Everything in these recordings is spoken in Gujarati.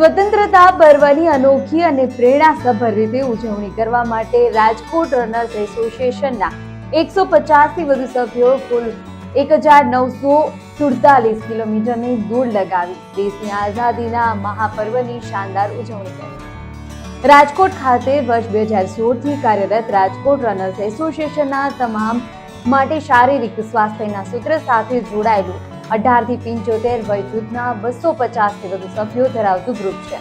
સ્વતંત્રતા પર્વની અનોખી અને પ્રેરણાસભર રીતે ઉજવણી કરવા માટે રાજકોટ રનર્સ એસોસિએશનના એકસો પચાસથી વધુ સભ્યો કુલ એક હજાર નવસો સુડતાલીસ કિલોમીટરની દૂર લગાવી. દેશની આઝાદીના મહાપર્વની શાનદાર ઉજવણી કરી. રાજકોટ ખાતે વર્ષ બે હજાર સોળથી કાર્યરત રાજકોટ રનર્સ એસોસિએશનના તમામ માટે શારીરિક સ્વાસ્થ્યના સૂત્ર સાથે જોડાયેલું અઢારથી પંચોતેર વય જૂથના બસો પચાસથી વધુ સભ્યો ધરાવતું ગ્રુપ છે.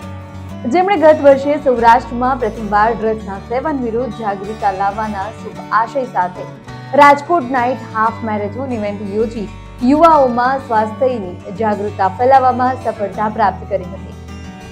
જેમણે ગત વર્ષે સૌરાષ્ટ્રમાં પ્રથમવાર ડ્રગ્સના સેવન વિરુદ્ધ જાગૃતતા લાવવાના શુભ આશય સાથે Rajkot night half marathon event યોજી યુવાઓમાં સ્વાસ્થ્યની જાગૃતતા ફેલાવવામાં સફળતા પ્રાપ્ત કરી હતી.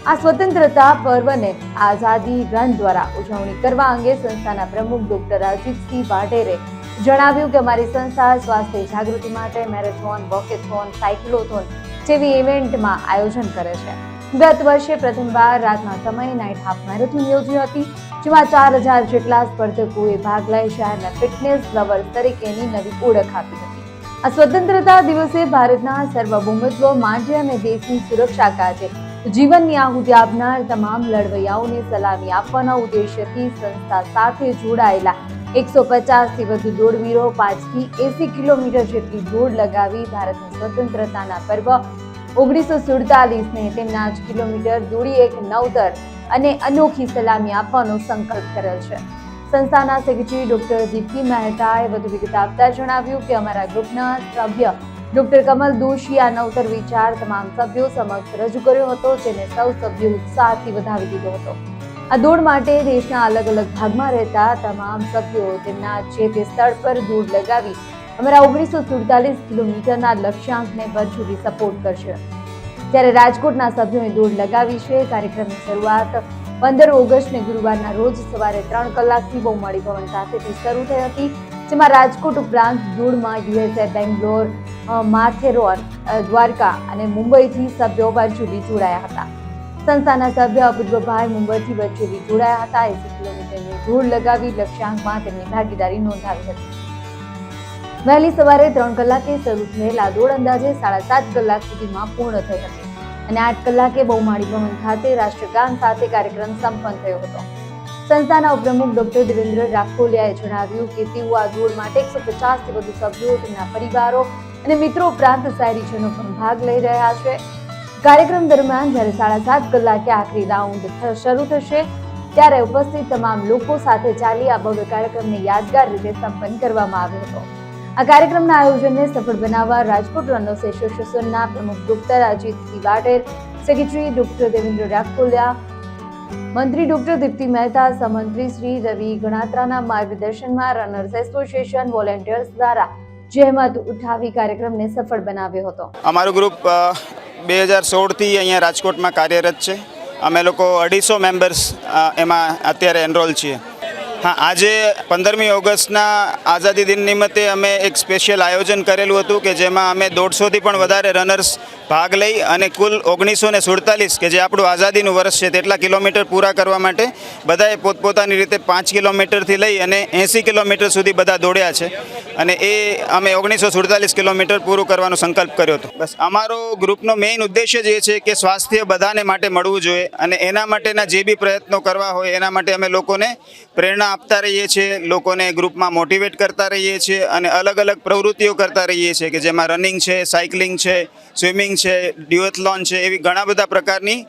આ સ્વતંત્રતા પર્વને આઝાદી રન દ્વારા ઉજવણી કરવા અંગે સંસ્થાના પ્રમુખ ડોક્ટર અજીતસિંહ વાઢેરે જણાવ્યું કે અમારી સંસ્થા સ્વાસ્થ્ય જાગૃતિ માટે મેરેથોન, વોકેથોન, સાયક્લોથોન જેવી ઇવેન્ટમાં આયોજન કરે છે. ગત વર્ષે પ્રથમવાર રાતના સમયે નાઇટ હાફ મેરેથોન યોજી હતી, જેમાં ચાર હજાર જેટલા સ્પર્ધકોએ ભાગ લઈ શહેરના ફિટનેસ લવર તરીકેની નવી ઓળખ આપી હતી. આ સ્વતંત્રતા દિવસે ભારતના સર્વભૌમત્વ માટે અને દેશની સુરક્ષા કાજે જીવનની આહુતિ આપનાર તમામ લડવૈયાઓને સલામી આપવાના ઉદ્દેશ્યથી સંસ્થા સાથે જોડાયેલા એકસો પચાસથી વધુ દોડવીરો, પાંચથી એસી કિલોમીટર જેટલી દોડ લગાવી ભારતની સ્વતંત્રતાના પર્વ ઓગણીસો સુડતાલીસને તેમના જ કિલોમીટર દોડી એક નવતર અને અનોખી સલામી આપવાનો સંકલ્પ કરેલ છે. સંસ્થાના સેક્રેટરી ડોક્ટર દીપ્તિ મહેતાએ વધુ વિગત આપતા જણાવ્યું કે અમારા ગ્રુપના સભ્ય ડોક્ટર કમલ દોશી આ નવતર વિચાર તમામ સભ્યો સમક્ષ રજૂ કર્યો હતો, જેને સૌ સભ્યો ઉત્સાહથી વધાવી દીધો હતો. આ દોડ માટે દેશના અલગ અલગ ભાગમાં રહેતા તમામ સભ્યો તેમના જે તે સ્થળ પર દોડ લગાવી અમારા ઓગણીસો સુડતાલીસ કિલોમીટરના લક્ષ્યાંકને વર્ચ્યુઅલી સપોર્ટ કરશે. ત્યારે રાજકોટના સભ્યોએ દોડ લગાવી છે, કાર્યક્રમની શરૂઆત પંદર ઓગસ્ટને ગુરુવારના રોજ સવારે ત્રણ કલાકથી બહુમાળી ભવન ખાતેથી શરૂ થઈ હતી, જેમાં રાજકોટ ઉપરાંત દોડમાં યુએસએ બેંગ્લોર માથેરોન દ્વારકા અને મુંબઈથી સભ્યો વર્ચ્યુઅલી જોડાયા હતા. સંસ્થાના સભ્ય અપૂર્વભાઈ મુંબઈથી વચ્ચે જોડાયા હતા. એસી કિલોમીટરની દોડ લગાવી લક્ષ્યાંકમાં તેમની ભાગીદારી નોંધાવી હતી. વહેલી સવારે ત્રણ કલાકે શરૂ થયેલા દોડ અંદાજે સાડા સાત કલાક સુધીમાં પૂર્ણ થઈ હતી અને આઠ કલાકે બહુમાળી ભવન ખાતે રાષ્ટ્રગાન સાથે કાર્યક્રમ સંપન્ન થયો હતો. સંસ્થાના ઉપપ્રમુખ ડોક્ટર દેવેન્દ્ર રાખોલિયાએ જણાવ્યું કે તેઓ આ દોડ માટે એકસો પચાસથી વધુ સભ્યો, તેમના પરિવારો અને મિત્રો ઉપરાંત શહેરીજનો પણ ભાગ લઈ રહ્યા છે. કાર્યક્રમ દરમિયાન જ્યારે સાડા સાત કલાકે આખરી રાઉન્ડ શરૂ થશે, ત્યારે ઉપસ્થિત તમામ લોકો સાથે ચાલી આ ભવ્ય કાર્યક્રમને યાદગાર રીતે સંપન્ન કરવામાં આવ્યો હતો. આ કાર્યક્રમના આયોજનને સફળ બનાવવા રાજકોટ રનર્સ એસોસિએશનના પ્રમુખ doctor Ajit વાટેર secretary doctor Devendra Rakholiya મંત્રી ડોક્ટર દીપ્તિ મહેતા, સહમંત્રી શ્રી રવિ ગણાત્રાના માર્ગદર્શનમાં રનર્સ એસોસિએશન વોલેન્ટિયર્સ દ્વારા જહેમત ઉઠાવી કાર્યક્રમને સફળ બનાવ્યો હતો. અમારું ગ્રુપ બે હજાર સોળથી અહીંયા રાજકોટમાં કાર્યરત છે. અમે લોકો અઢીસો મેમ્બર્સ એમાં અત્યારે એનરોલ છીએ. હા, આજે પંદરમી ઓગસ્ટના આઝાદી દિન નિમિત્તે અમે એક સ્પેશિયલ આયોજન કરેલું હતું કે જેમાં અમે દોઢસોથી પણ વધારે રનર્સ ભાગ લઈ અને કુલ ઓગણીસો ને સુડતાલીસ, કે જે આપણું આઝાદીનું વર્ષ છે, તેટલા કિલોમીટર પૂરા કરવા માટે બધાએ પોતપોતાની રીતે પાંચ કિલોમીટરથી લઈ અને એંસી કિલોમીટર સુધી બધા દોડ્યા છે. અને એ અમે ઓગણીસો સુડતાલીસ કિલોમીટર પૂરું કરવાનો સંકલ્પ કર્યો હતો. બસ અમારો ગ્રુપનો મેઇન ઉદ્દેશ્ય જ એ છે કે સ્વાસ્થ્ય બધાને માટે મળવું જોઈએ અને એના માટેના જે બી પ્રયત્નો કરવા હોય, એના માટે અમે લોકોને પ્રેરણા આપતા રહીએ છીએ, લોકોને ગ્રુપમાં મોટિવેટ કરતા રહીએ છીએ અને અલગ અલગ પ્રવૃત્તિઓ કરતા રહીએ છીએ, કે જેમાં રનિંગ છે, સાયકલિંગ છે, સ્વિમિંગ છે ડ્યુએથલોન છે, એવી ઘણા બધા પ્રકારની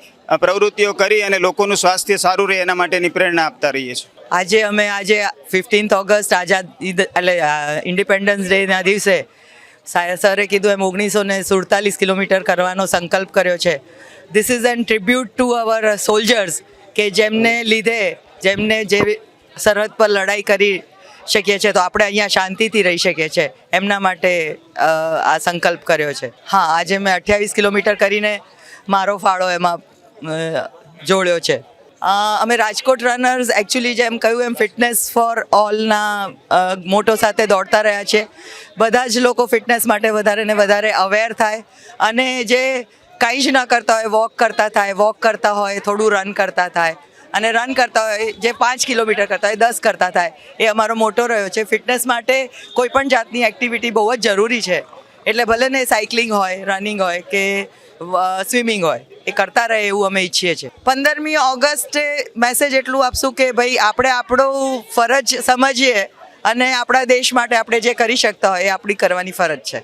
પ્રવૃત્તિઓ કરી અને લોકોનું સ્વાસ્થ્ય સારું રહે એના માટેની પ્રેરણા આપતા રહીએ છીએ. આજે અમે, આજે ફિફ્ટીન્થ ઓગસ્ટ, આઝાદ એટલે ઇન્ડિપેન્ડન્સ ડેના દિવસે સરે કીધું એમ ઓગણીસો ને સુડતાલીસ કિલોમીટર કરવાનો સંકલ્પ કર્યો છે. This is an tribute to our soldiers કે જેમને લીધે, જેમને જે સરહદ પર લડાઈ કરી શકીએ છીએ. તો આપણે અહીંયા શાંતિથી રહી શકીએ છીએ. એમના માટે આ સંકલ્પ કર્યો છે. હા, આજે મેં અઠ્યાવીસ કિલોમીટર કરીને મારો ફાળો એમાં જોડ્યો છે. અમે રાજકોટ રનર્સ એકચ્યુઅલી જેમ કહ્યું એમ ફિટનેસ ફોર ઓલના મોટો સાથે દોડતા રહ્યા છે બધા જ લોકો ફિટનેસ માટે વધારે ને વધારે અવેર થાય અને જે કંઈ જ ન કરતા હોય વોક કરતા થાય વોક કરતા હોય, થોડું રન કરતા થાય. અને રન કરતા હોય, જે પાંચ કિલોમીટર કરતા હોય, દસ કરતા થાય, એ અમારો મોટો રહ્યો છે. ફિટનેસ માટે કોઈ પણ જાતની એક્ટિવિટી બહુ જ જરૂરી છે. એટલે ભલે ને સાયકલિંગ હોય રનિંગ હોય કે સ્વિમિંગ હોય, એ કરતા રહે એવું અમે ઈચ્છીએ છીએ. પંદરમી ઓગસ્ટે મેસેજ એટલું આપશું કે ભાઈ, આપણે આપણો ફરજ સમજીએ અને આપણા દેશ માટે આપણે જે કરી શકતા હોય, એ આપણી કરવાની ફરજ છે.